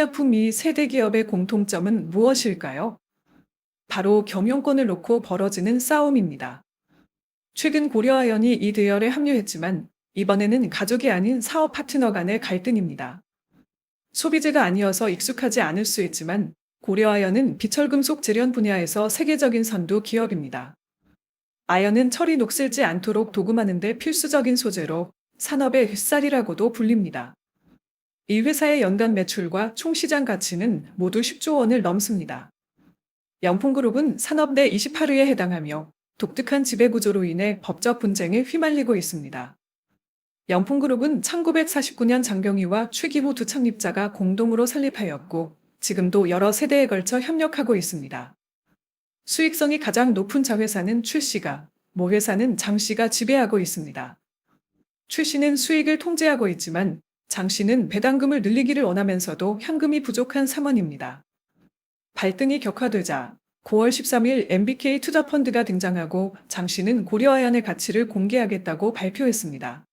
식료품 이 세대 기업의 공통점은 무엇일까요? 바로 경영권을 놓고 벌어지는 싸움입니다. 최근 고려아연이 이 대열에 합류했지만 이번에는 가족이 아닌 사업 파트너 간의 갈등입니다. 소비재가 아니어서 익숙하지 않을 수 있지만 고려아연은 비철금속 재련 분야에서 세계적인 선두 기업입니다. 아연은 철이 녹슬지 않도록 도금하는데 필수적인 소재로 산업의 햇살이라고도 불립니다. 이 회사의 연간 매출과 총 시장 가치는 모두 10조 원을 넘습니다. 영풍그룹은 산업 내 28위에 해당하며 독특한 지배구조로 인해 법적 분쟁에 휘말리고 있습니다. 영풍그룹은 1949년 장경희와 최기호 두 창립자가 공동으로 설립하였고 지금도 여러 세대에 걸쳐 협력하고 있습니다. 수익성이 가장 높은 자회사는 출씨가, 모 회사는 장 씨가 지배하고 있습니다. 출씨는 수익을 통제하고 있지만 장 씨는 배당금을 늘리기를 원하면서도 현금이 부족한 상황입니다. 발등이 격화되자 9월 13일 MBK 투자펀드가 등장하고 장 씨는 고려아연의 가치를 공개하겠다고 발표했습니다.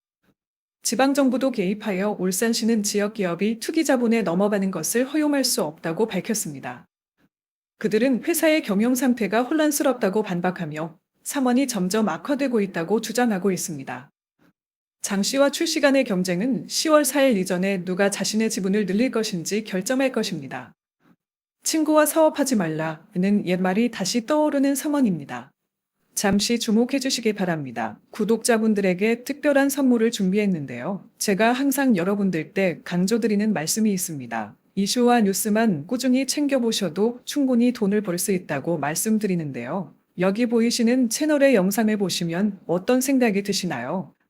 지방정부도 개입하여 울산시는 지역기업이 투기자본에 넘어가는 것을 허용할 수 없다고 밝혔습니다. 그들은 회사의 경영 상태가 혼란스럽다고 반박하며 삼원이 점점 악화되고 있다고 주장하고 있습니다. 장 씨와 출씨 간의 경쟁은 10월 4일 이전에 누가 자신의 지분을 늘릴 것인지 결정할 것입니다. 친구와 사업하지 말라는 옛말이 다시 떠오르는 상황입니다. 잠시 주목해 주시기 바랍니다. 구독자분들에게 특별한 선물을 준비했는데요. 제가 항상 여러분들 때 강조드리는 말씀이 있습니다. 이슈와 뉴스만 꾸준히 챙겨보셔도 충분히 돈을 벌 수 있다고 말씀드리는데요. 여기 보이시는 채널의 영상을 보시면 어떤 생각이 드시나요?